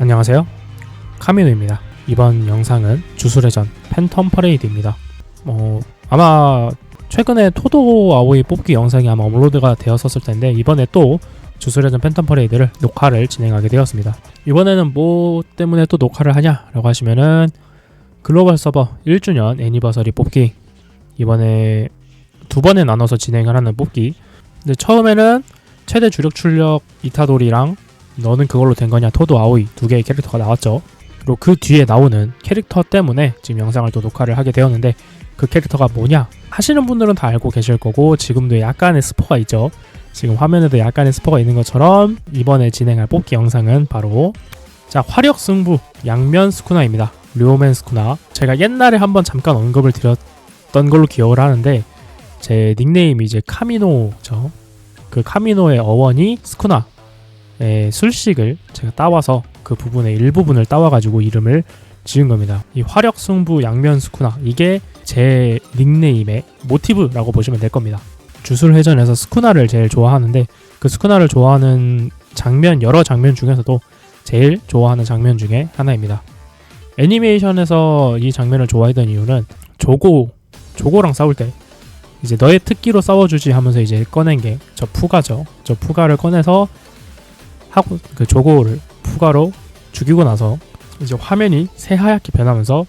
안녕하세요. 카미노입니다. 이번 영상은 주술회전 팬텀 퍼레이드입니다. 어, 아마 최근에 토도 아오이 뽑기 영상이 아마 업로드가 되었었을 텐데 이번에 또 주술회전 팬텀 퍼레이드를 녹화를 진행하게 되었습니다. 이번에는 뭐 때문에 또 녹화를 하냐라고 하시면은 글로벌 서버 1주년 애니버서리 뽑기 이번에 두 번에 나눠서 진행을 하는 뽑기 근데 처음에는 최대 주력 출력 이타도리랑 너는 그걸로 된 거냐 토도 아오이 두 개의 캐릭터가 나왔죠. 그리고 그 뒤에 나오는 캐릭터 때문에 지금 영상을 또 녹화를 하게 되었는데 그 캐릭터가 뭐냐 하시는 분들은 다 알고 계실 거고 지금도 약간의 스포가 있죠. 지금 화면에도 약간의 스포가 있는 것처럼 이번에 진행할 뽑기 영상은 바로 자 화력 승부 양면 스쿠나입니다. 류오맨 스쿠나 제가 옛날에 한번 잠깐 언급을 드렸던 걸로 기억을 하는데 제 닉네임이 이제 카미노죠. 그 카미노의 어원이 스쿠나 의 술식을 제가 따와서 그 부분의 일부분을 따와가지고 이름을 지은 겁니다. 이 화력 승부 양면 스쿠나 이게 제 닉네임의 모티브라고 보시면 될 겁니다. 주술 회전에서 스쿠나를 제일 좋아하는데 그 스쿠나를 좋아하는 장면 여러 장면 중에서도 제일 좋아하는 장면 중에 하나입니다. 애니메이션에서 이 장면을 좋아했던 이유는 조고 조고랑 싸울 때 이제 너의 특기로 싸워주지 하면서 이제 꺼낸 게 저 푸가죠. 저 푸가를 꺼내서 하고 그 조고를 푸가로 죽이고 나서 이제 화면이 새하얗게 변하면서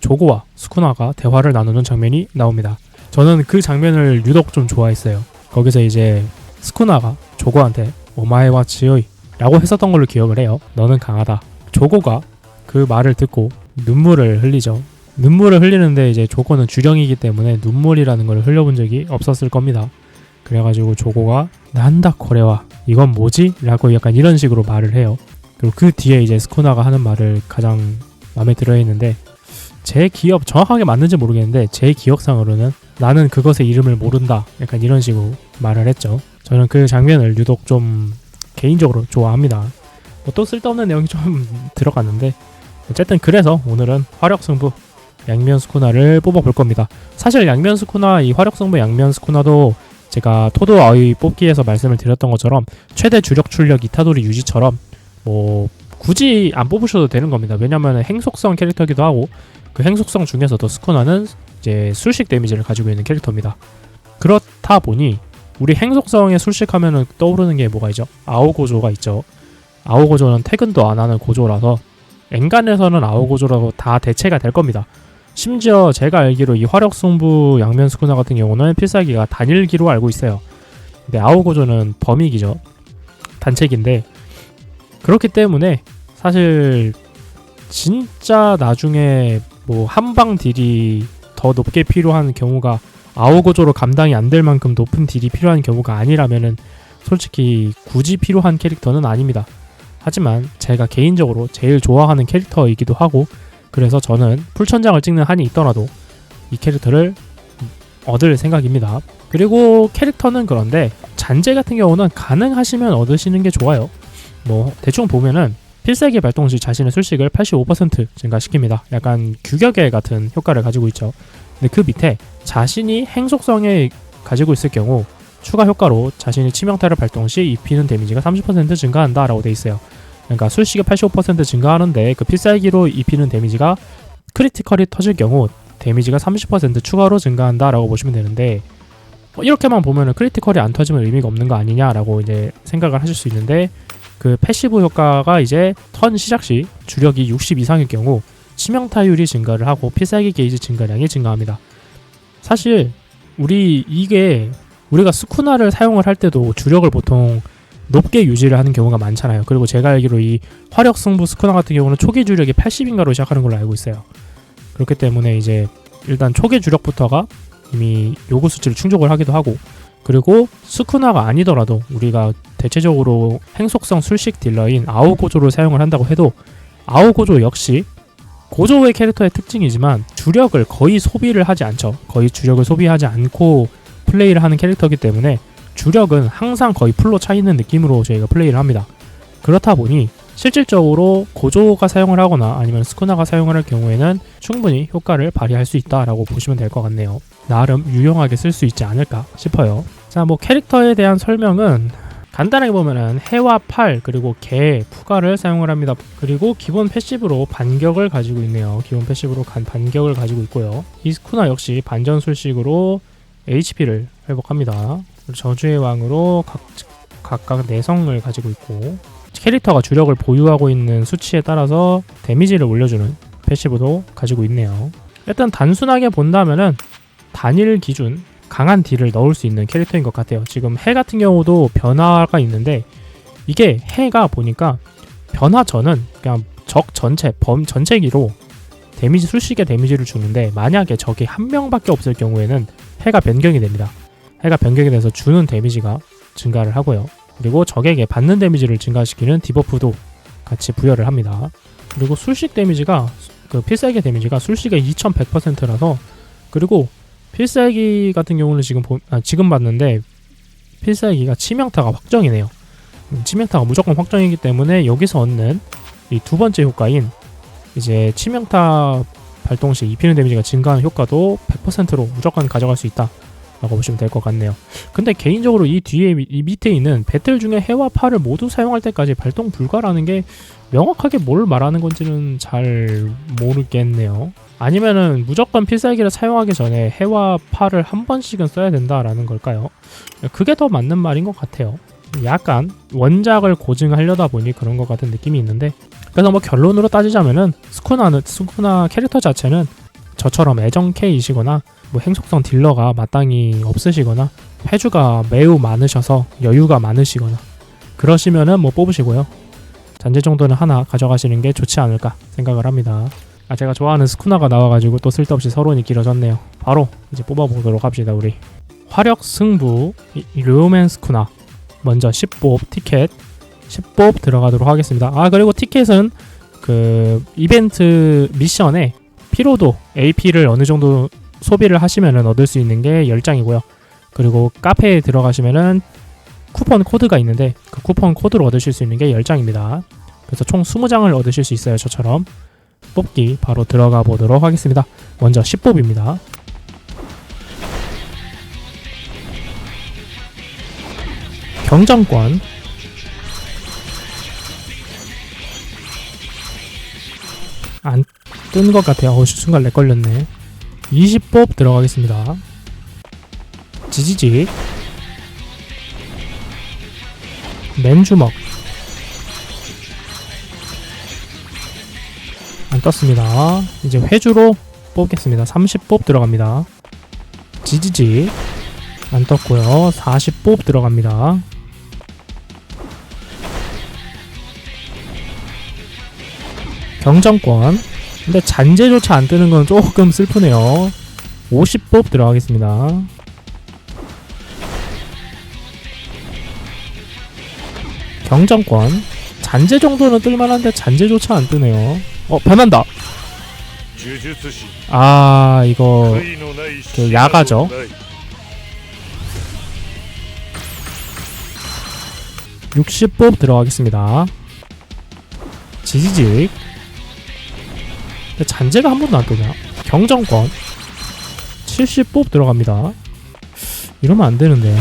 조고와 스쿠나가 대화를 나누는 장면이 나옵니다. 저는 그 장면을 유독 좀 좋아했어요. 거기서 이제 스쿠나가 조고한테 오마에와 지요이 라고 했었던 걸로 기억을 해요. 너는 강하다. 조고가 그 말을 듣고 눈물을 흘리죠. 눈물을 흘리는데 이제 조고는 주령이기 때문에 눈물이라는 걸 흘려본 적이 없었을 겁니다. 그래가지고 조고가 난다 코레와 이건 뭐지? 라고 약간 이런 식으로 말을 해요. 그리고 그 뒤에 이제 스쿠나가 하는 말을 가장 마음에 들어 했는데 제 기억 정확하게 맞는지 모르겠는데 제 기억상으로는 나는 그것의 이름을 모른다. 약간 이런 식으로 말을 했죠. 저는 그 장면을 유독 좀 개인적으로 좋아합니다. 뭐 또 쓸데없는 내용이 좀 들어갔는데 어쨌든 그래서 오늘은 화력 승부 양면 스쿠나를 뽑아볼 겁니다. 사실 양면 스쿠나 이 화력 승부 양면 스쿠나도 제가 토도 아이 뽑기에서 말씀을 드렸던 것처럼 최대 주력 출력 이타도리 유지처럼 뭐 굳이 안 뽑으셔도 되는 겁니다. 왜냐면 행속성 캐릭터기도 하고 그 행속성 중에서도 스쿠나는 이제 술식 데미지를 가지고 있는 캐릭터입니다. 그렇다 보니 우리 행속성에 술식하면은 떠오르는 게 뭐가 있죠? 아오고조가 있죠. 아오고조는 퇴근도 안 하는 고조라서 엔간에서는 아오고조라고 다 대체가 될 겁니다. 심지어 제가 알기로 이 화력승부 양면 스쿠나 같은 경우는 필살기가 단일기로 알고 있어요. 근데 아오고조는 범위기죠. 단책인데 그렇기 때문에 사실 진짜 나중에 뭐 한방 딜이 더 높게 필요한 경우가 아오고조로 감당이 안 될 만큼 높은 딜이 필요한 경우가 아니라면은 솔직히 굳이 필요한 캐릭터는 아닙니다. 하지만 제가 개인적으로 제일 좋아하는 캐릭터이기도 하고 그래서 저는 풀천장을 찍는 한이 있더라도 이 캐릭터를 얻을 생각입니다. 그리고 캐릭터는 그런데 잔재 같은 경우는 가능하시면 얻으시는 게 좋아요. 뭐 대충 보면은 필살기 발동 시 자신의 술식을 85% 증가시킵니다. 약간 규격의 같은 효과를 가지고 있죠. 근데 그 밑에 자신이 행속성에 가지고 있을 경우 추가 효과로 자신이 치명타를 발동 시 입히는 데미지가 30% 증가한다라고 돼 있어요. 그러니까 술식이 85% 증가하는데 그 필살기로 입히는 데미지가 크리티컬이 터질 경우 데미지가 30% 추가로 증가한다라고 보시면 되는데 어, 이렇게만 보면은 크리티컬이 안 터지면 의미가 없는 거 아니냐라고 이제 생각을 하실 수 있는데 그 패시브 효과가 이제 턴 시작 시 주력이 60 이상일 경우 치명타율이 증가를 하고 필살기 게이지 증가량이 증가합니다. 사실 우리 이게 우리가 스쿠나를 사용을 할 때도 주력을 보통 높게 유지를 하는 경우가 많잖아요. 그리고 제가 알기로 이 화력 승부 스쿠나 같은 경우는 초기 주력이 80인가로 시작하는 걸로 알고 있어요. 그렇기 때문에 이제 일단 초기 주력부터가 이미 요구 수치를 충족을 하기도 하고 그리고 스쿠나가 아니더라도 우리가 대체적으로 행속성 술식 딜러인 아오 고조를 사용을 한다고 해도 아오 고조 역시 고조의 캐릭터의 특징이지만 주력을 거의 소비를 하지 않죠. 거의 주력을 소비하지 않고 플레이를 하는 캐릭터이기 때문에 주력은 항상 거의 풀로 차 있는 느낌으로 저희가 플레이를 합니다. 그렇다 보니 실질적으로 고조가 사용을 하거나 아니면 스쿠나가 사용을 할 경우에는 충분히 효과를 발휘할 수 있다라고 보시면 될 것 같네요. 나름 유용하게 쓸 수 있지 않을까 싶어요. 자, 뭐 캐릭터에 대한 설명은 간단하게 보면은 해와 팔 그리고 개 푸가를 사용을 합니다. 그리고 기본 패시브로 반격을 가지고 있네요. 기본 패시브로 간 반격을 가지고 있고요. 이 스쿠나 역시 반전술식으로 HP를 회복합니다. 저주의 왕으로 각, 각각 내성을 가지고 있고 캐릭터가 주력을 보유하고 있는 수치에 따라서 데미지를 올려주는 패시브도 가지고 있네요. 일단 단순하게 본다면은 단일 기준 강한 딜을 넣을 수 있는 캐릭터인 것 같아요. 지금 해 같은 경우도 변화가 있는데 이게 해가 보니까 변화 전은 그냥 적 전체 범 전체기로 데미지 술식의 데미지를 주는데 만약에 적이 한 명밖에 없을 경우에는 해가 변경이 됩니다. 해가 변경이 돼서 주는 데미지가 증가를 하고요. 그리고 적에게 받는 데미지를 증가시키는 디버프도 같이 부여를 합니다. 그리고 술식 데미지가 그 필살기 데미지가 술식의 2100%라서 그리고 필살기 같은 경우는 지금 보, 아, 지금 봤는데 필살기가 치명타가 확정이네요. 음, 치명타가 무조건 확정이기 때문에 여기서 얻는 이 두 번째 효과인 이제 치명타 발동 시 입히는 데미지가 증가하는 효과도 100%로 무조건 가져갈 수 있다. 라고 보시면 될 것 같네요. 근데 개인적으로 이 뒤에 미- 이 밑에 있는 배틀 중에 해와 팔을 모두 사용할 때까지 발동 불가라는 게 명확하게 뭘 말하는 건지는 잘 모르겠네요. 아니면은 무조건 필살기를 사용하기 전에 해와 팔을 한 번씩은 써야 된다라는 걸까요? 그게 더 맞는 말인 것 같아요. 약간 원작을 고증하려다 보니 그런 것 같은 느낌이 있는데 그래서 뭐 결론으로 따지자면은 스쿠나는 스쿠나 캐릭터 자체는 저처럼 애정 K이시거나 뭐 행속성 딜러가 마땅히 없으시거나 회주가 매우 많으셔서 여유가 많으시거나 그러시면은 뭐 뽑으시고요. 잔재 정도는 하나 가져가시는 게 좋지 않을까 생각을 합니다. 아 제가 좋아하는 스쿠나가 나와가지고 또 쓸데없이 서론이 길어졌네요. 바로 이제 뽑아보도록 합시다 우리. 화력 승부 류멘 스쿠나 먼저 10법 티켓 10법 들어가도록 하겠습니다. 아 그리고 티켓은 그 이벤트 미션에 피로도 AP를 어느 정도 소비를 하시면은 얻을 수 있는 게 10장이고요. 그리고 카페에 들어가시면은 쿠폰 코드가 있는데 그 쿠폰 코드로 얻으실 수 있는 게 10장입니다. 그래서 총 20장을 얻으실 수 있어요. 저처럼 뽑기 바로 들어가 보도록 하겠습니다. 먼저 10법입니다. 경정권 안 뜬 것 같아요. 어, 순간 렉 걸렸네. 20법 들어가겠습니다. 지지직 맨주먹 안 떴습니다. 이제 회주로 뽑겠습니다. 30법 들어갑니다. 지지직 안 떴고요. 40법 들어갑니다. 경정권 근데 잔재조차 안 뜨는 건 조금 슬프네요. 50법 들어가겠습니다. 경장권. 잔재 정도는 뜰만한데 잔재조차 안 뜨네요. 어 변한다. 아 이거 그 야가죠? 60법 들어가겠습니다. 지지직. 잔재가 한 번도 안 뜨냐? 경정권. 70법 들어갑니다. 이러면 안 되는데.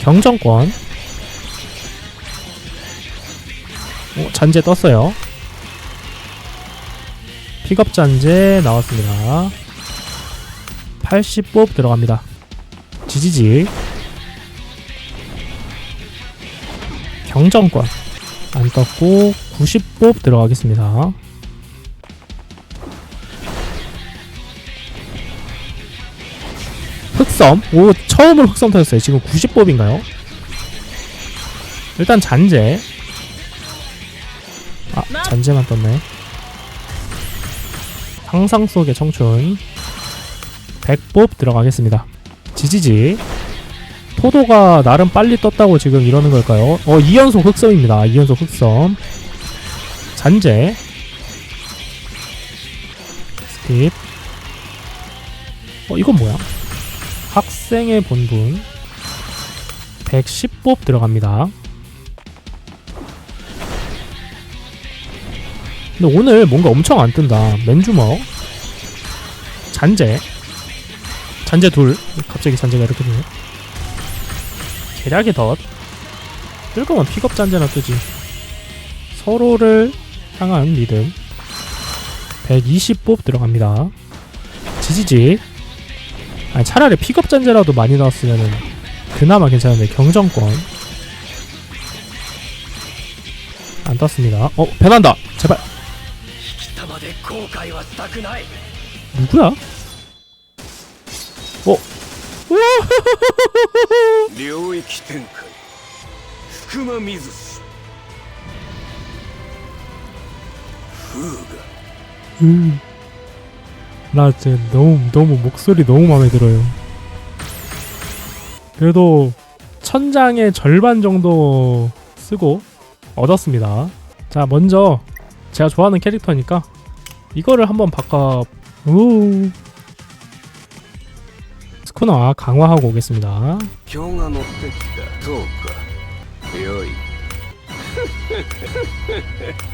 경정권. 어, 잔재 떴어요. 픽업 잔재 나왔습니다. 80법 들어갑니다. 지지직. 경정권 안 떴고 90법 들어가겠습니다. 흑섬 오 처음으로 흑섬 터졌어요. 지금 90법인가요? 일단 잔재 아 잔재만 떴네. 상상 속의 청춘 100법 들어가겠습니다. 지지지 토도가 나름 빨리 떴다고 지금 이러는 걸까요? 어, 2연속 흑섬입니다. 2연속 흑섬. 잔재. 스킵. 어, 이건 뭐야? 학생의 본분. 110법 들어갑니다. 근데 오늘 뭔가 엄청 안 뜬다. 맨주먹. 잔재. 잔재 둘. 갑자기 잔재가 이렇게 되네. 계략의 덫 뜰 거면 픽업 잔재나 뜨지 서로를 향한 리듬. 120뽑 들어갑니다. 지지직. 아니, 차라리 픽업 잔재라도 많이 나왔으면 그나마 괜찮은데 경정권. 안 떴습니다. 어 배난다! 제발! 누구야? 어? 음. 나 진짜 너무 너무 목소리 너무 마음에 들어요. 그래도 천장의 절반 정도 쓰고 얻었습니다. 자 먼저 제가 좋아하는 캐릭터니까 이거를 한번 바꿔 우 스쿠너 강화하고 오겠습니다.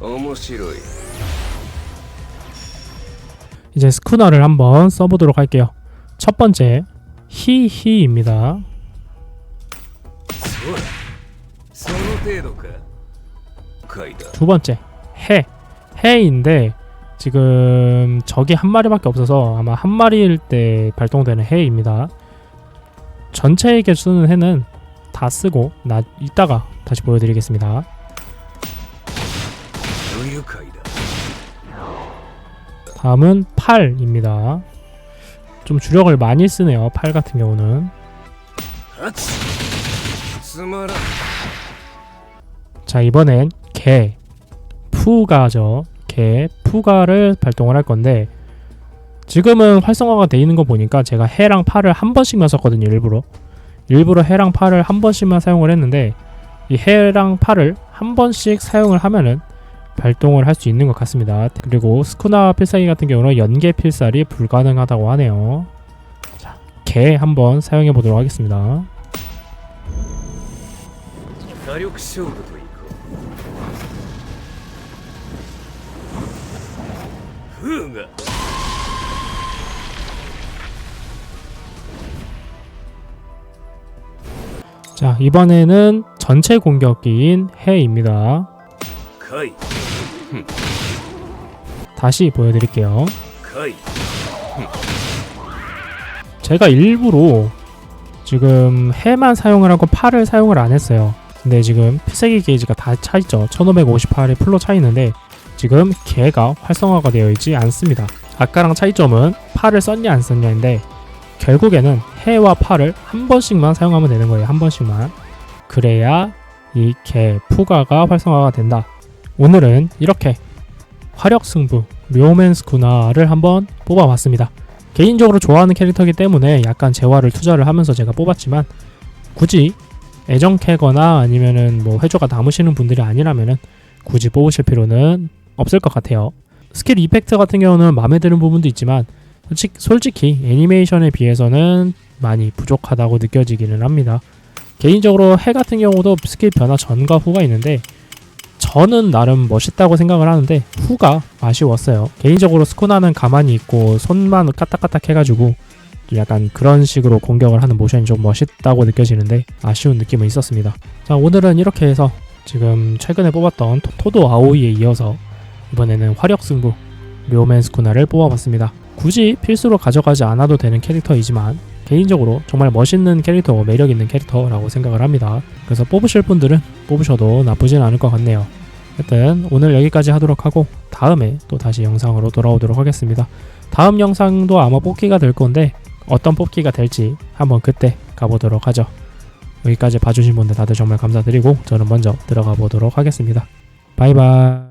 面白い 이제 스쿠나를 한번 써보도록 할게요 첫 번째 히히입니다 そうだその程度かカイだ 두 번째 해 해인데 지금 적이 한 마리밖에 없어서 아마 한 마리일 때 발동되는 해입니다. 전체에게 쓰는 해는 다 쓰고 나 이따가 다시 보여드리겠습니다. 다음은 팔입니다. 좀 주력을 많이 쓰네요. 팔 같은 경우는. 자, 이번엔 개. 푸가죠. 개. 푸가를 발동을 할 건데 지금은 활성화가 돼 있는 거 보니까 제가 해랑 팔을 한 번씩만 썼거든요. 일부러. 일부러 해랑 팔을 한 번씩만 사용을 했는데 이 해랑 팔을 한 번씩 사용을 하면은 발동을 할 수 있는 것 같습니다. 그리고 스쿠나 필살기 같은 경우는 연계 필살이 불가능하다고 하네요. 자, 개 한번 사용해 보도록 하겠습니다. 자, 이번에는 전체 공격기인 해입니다. 거의. 다시 보여드릴게요. 제가 일부러 지금 해만 사용을 하고 팔을 사용을 안 했어요. 근데 지금 필살기 게이지가 다 차있죠. 1558에 풀로 차있는데 지금 개가 활성화가 되어 있지 않습니다. 아까랑 차이점은 팔을 썼냐 안 썼냐인데 결국에는 해와 팔을 한 번씩만 사용하면 되는 거예요. 한 번씩만. 그래야 이 개 푸가가 활성화가 된다. 오늘은 이렇게 화력 승부 료맨스쿠나를 한번 뽑아봤습니다. 개인적으로 좋아하는 캐릭터이기 때문에 약간 재화를 투자를 하면서 제가 뽑았지만 굳이 애정 캐거나 아니면은 뭐 회조가 남으시는 분들이 아니라면은 굳이 뽑으실 필요는 없을 것 같아요. 스킬 이펙트 같은 경우는 마음에 드는 부분도 있지만 솔직, 솔직히 애니메이션에 비해서는 많이 부족하다고 느껴지기는 합니다. 개인적으로 해 같은 경우도 스킬 변화 전과 후가 있는데 저는 나름 멋있다고 생각을 하는데 후가 아쉬웠어요. 개인적으로 스쿠나는 가만히 있고 손만 까딱까딱 해가지고 좀 약간 그런 식으로 공격을 하는 모션이 좀 멋있다고 느껴지는데 아쉬운 느낌은 있었습니다. 자 오늘은 이렇게 해서 지금 최근에 뽑았던 토- 토도 아오이에 이어서 이번에는 화력 승부 료맨 스쿠나를 뽑아봤습니다. 굳이 필수로 가져가지 않아도 되는 캐릭터이지만 개인적으로 정말 멋있는 캐릭터, 매력 있는 캐릭터라고 생각을 합니다. 그래서 뽑으실 분들은 뽑으셔도 나쁘진 않을 것 같네요. 하여튼 오늘 여기까지 하도록 하고 다음에 또 다시 영상으로 돌아오도록 하겠습니다. 다음 영상도 아마 뽑기가 될 건데 어떤 뽑기가 될지 한번 그때 가보도록 하죠. 여기까지 봐주신 분들 다들 정말 감사드리고 저는 먼저 들어가 보도록 하겠습니다. 바이바이.